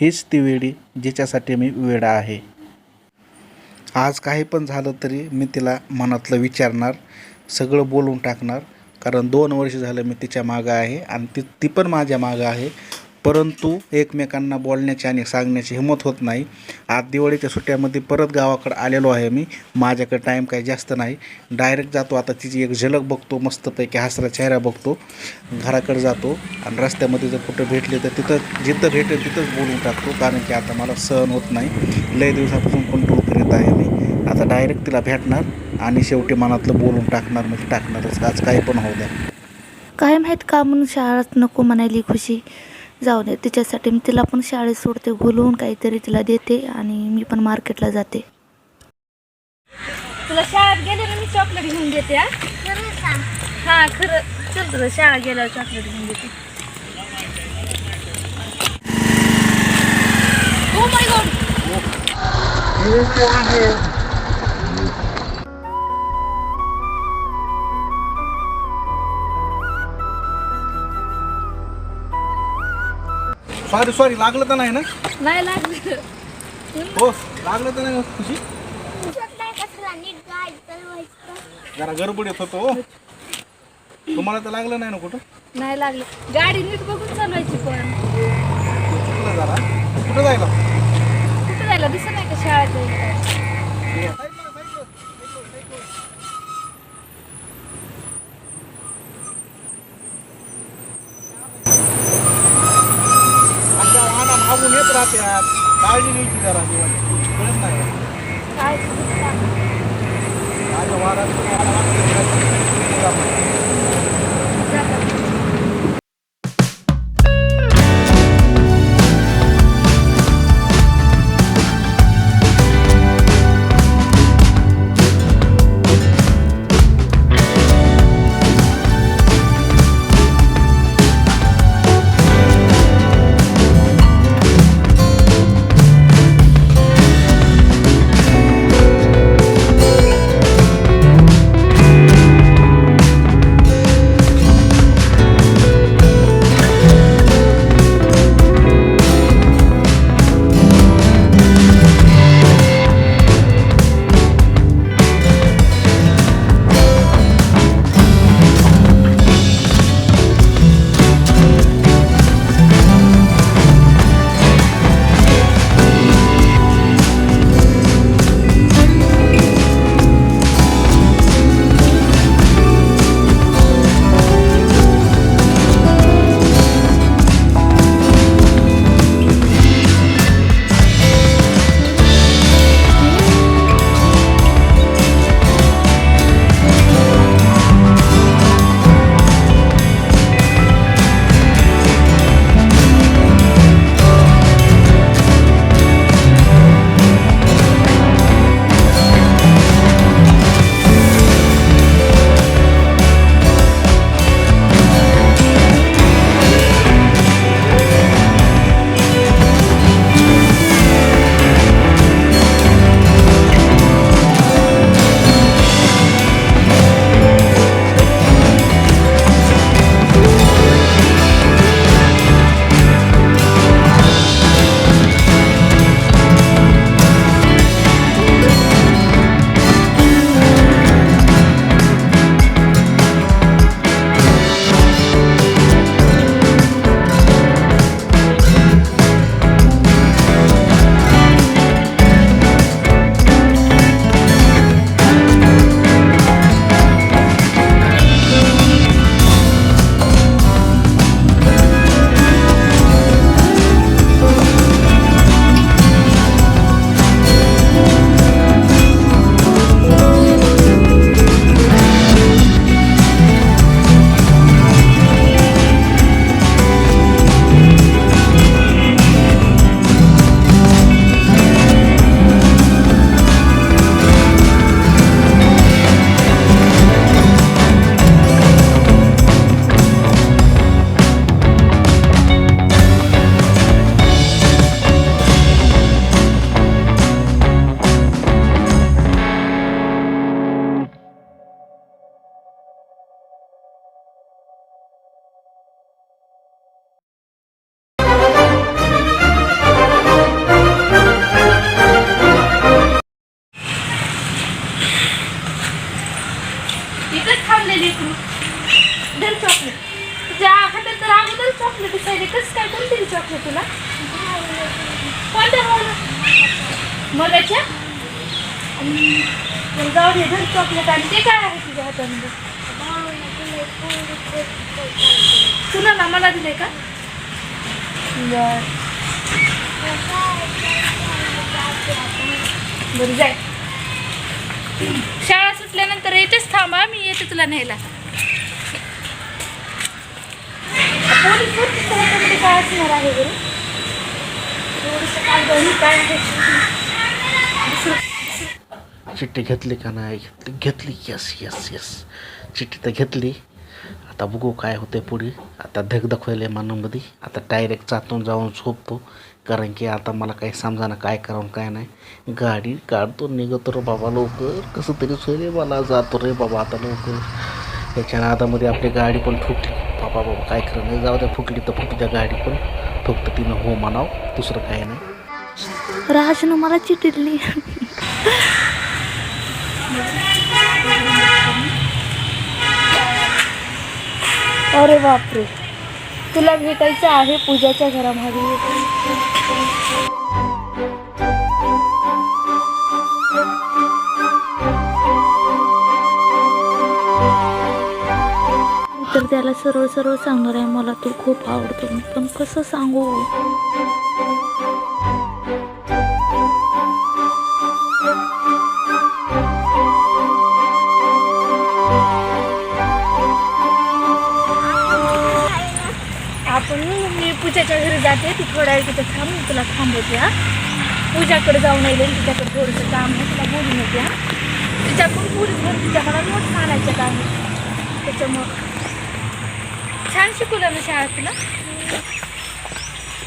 हीच ती वेडी जिच्यासाठी मी वेडा आहे. आज काही पण झालं तरी मी तिला मनातलं विचारणार सगळं बोलून टाकणार. कारण दोन वर्ष झालं मी तिच्या मागं आहे आणि ती ती पण माझ्या मागं आहे. परंतु एकमेकांना बोलण्याची आणि सांगण्याची हिंमत होत नाही. आज दिवाळीच्या सुट्ट्यामध्ये परत गावाकडे आलेलो आहे मी. माझ्याकडे टाईम काही जास्त नाही. डायरेक्ट जातो. आता तिची एक झलक बघतो. मस्तपैकी हसरा चेहरा बघतो. घराकडे जातो. आणि रस्त्यामध्ये जर कुठं भेटले तर तिथं जिथं भेटेल तिथंच बोलून टाकतो. कारण की आता मला सहन होत नाही. लय दिवसापासून कंट्रोल करीत आहे मी. आता डायरेक्ट तिला भेटणार आणि शेवटी मनातलं बोलून टाकणार म्हणजे टाकणारच. आज काही पण होऊ द्या. काय माहीत का म्हणून शाळाच नको म्हणायली खुशी? जाऊ दे तिच्यासाठी मी तिला पण शाळेत सोडते घोलवून काहीतरी तिला देते आणि मी पण मार्केटला जाते. तुला शाळेत गेले ना मी चॉकलेट घेऊन देते हा? हा खरं. चल तुला शाळा गेल्यावर चॉकलेट घेऊन देते. Oh my God! Sorry sorry लागलं तर नाही ना? नाही लागलं. हो लागलं तर नाही खुशी? जरा गडबडीत होतो हो. तुम्हाला तर लागलं नाही ना कुठं? नाही लागलं. गाडी नीट बघून चालवायची पण. चुकलं जरा कुठं जायला? कुठं जायला? दिसत नाही का शाळेत? मागून येत राहत्यात काळजी घ्यायची जरा कळत नाही. माझ्या आणि काय आहे तुझ्या हातामध्ये? तुला ना मला दिले का? बर. बरं जाय. शाळा सुटल्यानंतर येतेच थांबा मी येते तुला न्यायला. काय असणार आहे बरं? थोडंसं काय गणित काय चिठ्ठी घेतली का नाही? घेतली घेतली. यस यस यस चिठ्ठी तर घेतली. आता बघू काय होते पुढे. आता धग दाखवले मनामध्ये. आता डायरेक्ट चातून जाऊन झोपतो. कारण की आता मला काही समजाना काय करावं काय नाही. गाडी काढतो निघतो रे बाबा लवकर. कसं तरी सोय रे मला. जातो रे बाबा आता लवकर. त्याच्या नादामध्ये आपली गाडी पण फुटली बाबा बाबा काय खरं नाही. जाऊ द्या फुटली तर फुटली त्या गाडी पण. फक्त तिनं हो म्हणाव. दुसरं काय नाही. राजनं मला चिठ्ठी अरे बापरे. तुला भेटायचं आहे पूजाच्या घरामध्ये तर त्याला सरळ सरळ सांगणार आहे मला तो खूप आवडतो. पण कसं सांगू? थोडा थोड्या वेळ तिथं थांब मी तुला थांबवते हा. पूजाकडे जाऊन येईल तिच्याकडे थोडंसं काम आहे तुला बोलून येते हा. तिच्याकडून पोलीस भरतीच्या मला नोट्स आणायचं काम त्याच्यामुळं. छान शिकवलं ना शाळा तुला.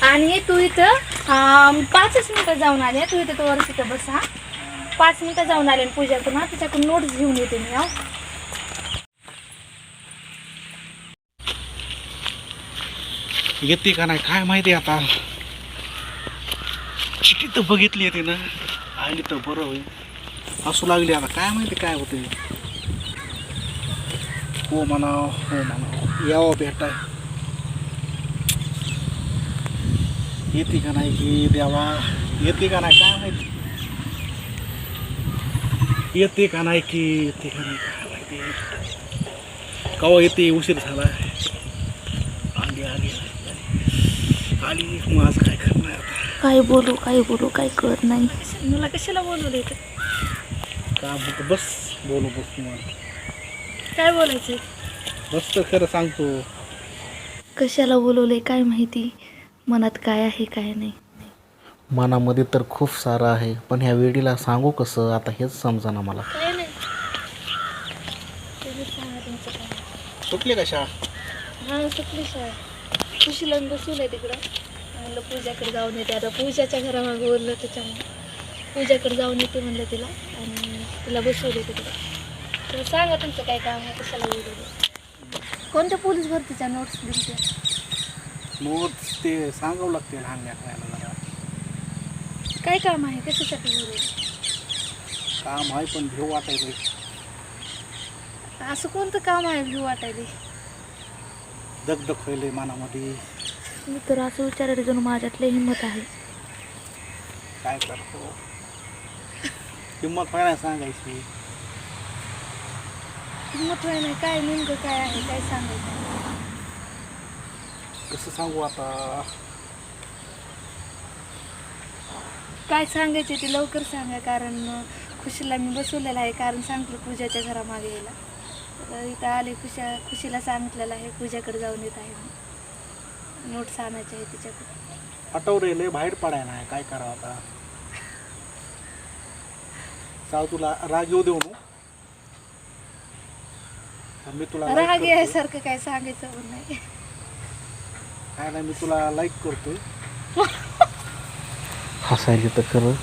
आणि तू इथं पाचच मिनटं जाऊन आले तू इथं तर तिथं बस हा. पाच मिनटं जाऊन आले आणि पूजाकडून हा. तिच्याकडून नोट्स घेऊन येते मी हा. येते का नाही काय माहिती आता. चिठी तर बघितली आहे ना आली तर बरं होईल. असू लागली आता काय माहिती काय होते हो म्हणाव हो म्हणाव. यावं भेटाय. येते का नाही की द्यावा येते का नाही काय माहिती? येते का नाही की येते का नाही काय माहिती? कवा येते उशीर झाला आली आली आली मग आज काय करणार काय बोलू काय बोलू काय कळत नाही. मला कशाला बोलवलं इथं का बघ बस बोलू बस तुम्हाला. काय बोलायचं बस तर खरं सांगतो. कशाला बोलवले काय माहिती? मनात काय आहे काय नाही. मनामध्ये तर खूप सारं आहे पण ह्या वेळीला सांगू कसं? आता हेच समजा ना मला. काय नाही. तुम्ही सांगा तुमचं काय सुटली का शाळा? हा सुटली शाळा. खुशीला बसवलंय तिकडं. म्हणलं पूजाकडे जाऊन येते. आता पूजाच्या घरामागे बोललं त्याच्यामुळे. पूजाकडे जाऊन येते म्हणलं तिला. आणि तिला बसवले तिकडं. तर सांगा तुमचं काय काम आहे कशाला बोलवलं कोणत्या पोलीस भरतीच्या नोट्स दिल्या नोट्स ते सांगावं लागते लहान लेकरायला जरा काय काम आहे? कशासाठी बोलवलं काम आहे पण घेऊ वाटायचं असं कोणतं काम आहे भीव वाटायला दगदग व्हायले मनामध्ये. मी तर असं विचारायला जणू माझ्यातले हिंमत आहे. काय करतो? किंमत व्हायला सांगायची. हिंमत नाही काय नेमकं काय आहे काय सांगायचं? कसं सांगू आता? काय सांगायचे ते लवकर सांगा कारण अं, खुशीला मी बसवलेलं आहे कारण सांगतो पूजाच्या घरामागे यायला. इथं आले खुशा खुशीला सांगितलेलं आहे पूजाकडे जाऊन येत आहे. मी नोट्स आणायचे आहे तिच्याकडे. हटवले लय बाहेर पडाय नाही काय करावं आता? चाल तुला राग येऊ देऊ. मी तुला like राग करतोय. यासारखं काय सांगायचं पण नाही. काय नाही मी तुला लाईक करतोय. हसायला तर खरं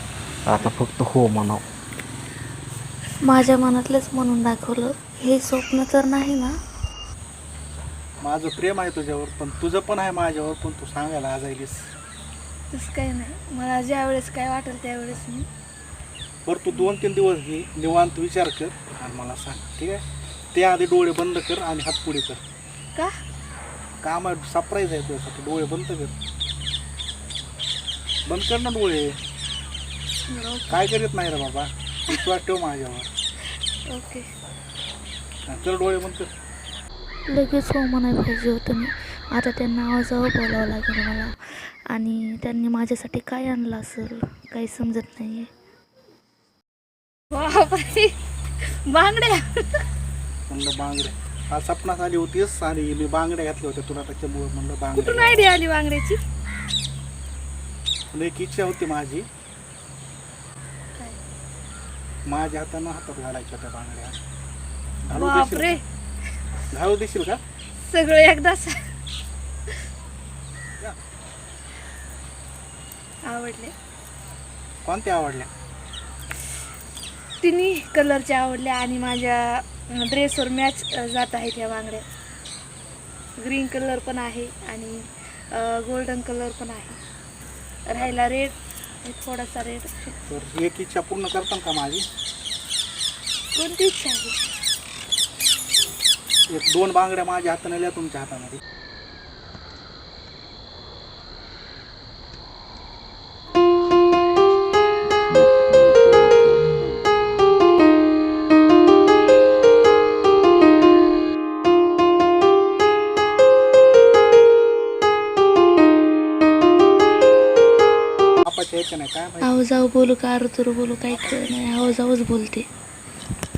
आता फक्त हो म्हणाव. माझ्या मनातलंच म्हणून दाखवलं. हे स्वप्न तर नाही ना. माझं प्रेम आहे तुझ्यावर पण तुझं पण आहे माझ्यावर पण तू सांगायला आजायलीस. तसं काही नाही. मला ज्या वेळेस काय वाटेल त्यावेळेस मी. बरं तू दोन तीन दिवस घे निवांत विचार कर आणि मला सांग ठीक आहे? ते आधी डोळे बंद कर आणि हात पुढे कर. का? काम आहे सरप्राईज आहे तुझ्यासाठी डोळे बंद कर. बंद कर ना डोळे. काय करीत नाही रे बाबा? विश्वास ठेव माझ्यावर. ओके. चल डोळे कर. लगेच हो म्हणायला पाहिजे होतं मी. आता त्यांना आवाजावर बोलावं लागेल मला. आणि त्यांनी माझ्यासाठी काय आणलं असेल काही समजत नाही आहे म्हणलं बांगड्या. आज सपनात आली होतीस आणि मी बांगड्या घातल्या होत्या तुला त्याच्यामुळे म्हणलं कुठून बांगड्या आयडिया आली बांगड्याची? पण एक इच्छा होती माझी. काय? माझ्या हातानं हातात घालायच्या त्या बांगड्या. बापरे. घालू देशील का? सगळं एकदाच. आवडले. कोणत्या आवडल्या तिन्ही कलरचे आवडले आणि माझ्या ड्रेसवर मॅच जात आहेत या बांगड्या ग्रीन कलर पण आहे आणि गोल्डन कलर पण आहे. राहिला रेड थोडासा रेड तर एक इच्छा पूर्ण करताल का माझी? कोणती इच्छा आहे? एक दोन बांगड्या माझ्या हाताने लिहा तुमच्या हातामध्ये. बापाच्या याच्या नाही काय माहिती? आहो जाऊ बोलू का? अरुतुरू बोलू काही कळ नाही. आहो जाऊच बोलते.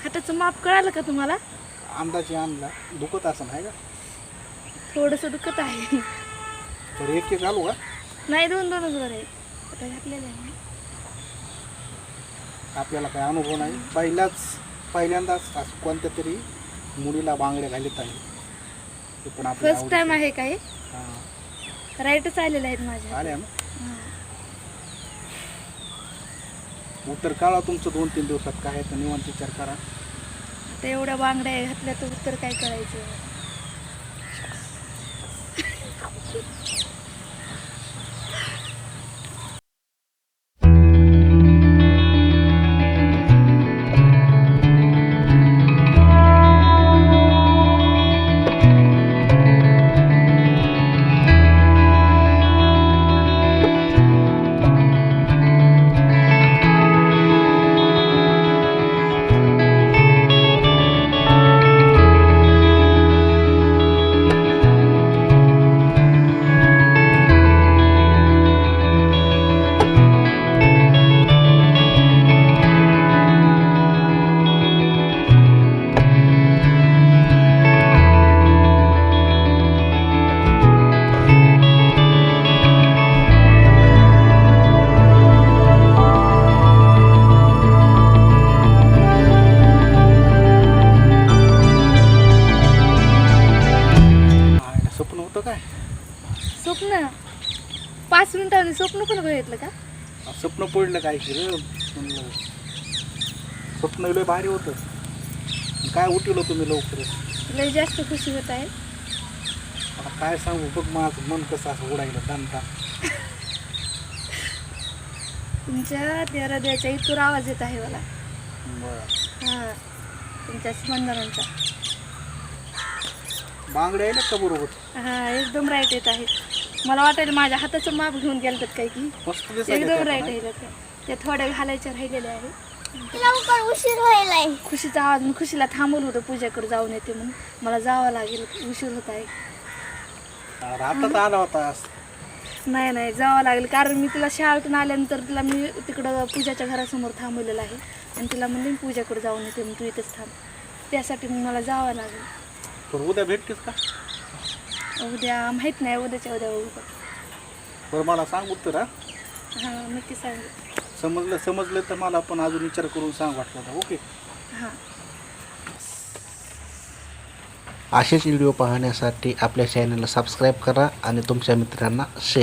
हाताचं माप कळालं का तुम्हाला? अंदाजे आणला. दुखत असं आहे का? थोडंसं दुखत आहे. तर एक एक घालू का? नाही दोन दोनच वर आहे आता घातलेलं आहे ना. आपल्याला काय अनुभव नाही. पहिल्याच पहिल्यांदाच असं कोणत्या तरी मुलीला बांगड्या घालीत आहे. ते पण आपल्या फर्स्ट टाइम आहे. काय. हां. राईटच आलेलं आहेत माझ्या. आल्या ना? हां. उत्तर काढा तुमचं दोन तीन दिवसात काय आहे तर निवांत विचार करा. तर एवढ्या बांगड्या घातल्या तर उत्तर काय करायचं? बघितलं का? स्वप्न पडलं काय की रे? म्हणलं स्वप्न लय भारी होतं. काय उठवलं तुम्ही लवकर? लय जास्त खुशी होत आहे. आता काय सांगू बघ माझं मन कसं असं उडायलं दणका तुमच्या त्या हृदयाच्या इथूर आवाज येत आहे मला. बरं. हां तुमच्या स्पंदनांचा. बांगड्या आल्या का बरोबर? हां एकदम राईट येत आहेत. मला वाटायला माझ्या हाताचं माप घेऊन गेलं काय की? मस्त दिसायला एकदम राईट आहे त्या थोड्या घालायच्या राहिलेल्या आहे. लवकर उशीर व्हायलाय. खुशीचा आवाज मी खुशीला थांबवलं होतं पूजाकडे जाऊन येते म्हणून. मला जावं लागेल उशीर होत आहे. रातात आला होता नाही नाही जावं लागेल. कारण मी तिला शाळेतून आल्यानंतर तिला मी तिकडं पूजाच्या घरासमोर थांबवलेलं आहे. आणि तिला म्हणले मी पूजाकडे जाऊन येते मग तू इथंच थांब. त्यासाठी मग मला जावं लागेल. तर उद्या भेटतेस का? उद्या माहीत नाही उद्याच्या उद्या बघू बरं मला सांग उत्तर हा? हां नक्की सांगेल समजलं समजलं तर मला पण अजून विचार करून सांग वाटलं तर ओके? हां. असेच व्हिडिओ पाहण्यासाठी आपल्या चॅनलला सबस्क्राईब करा आणि तुमच्या मित्रांना शेअर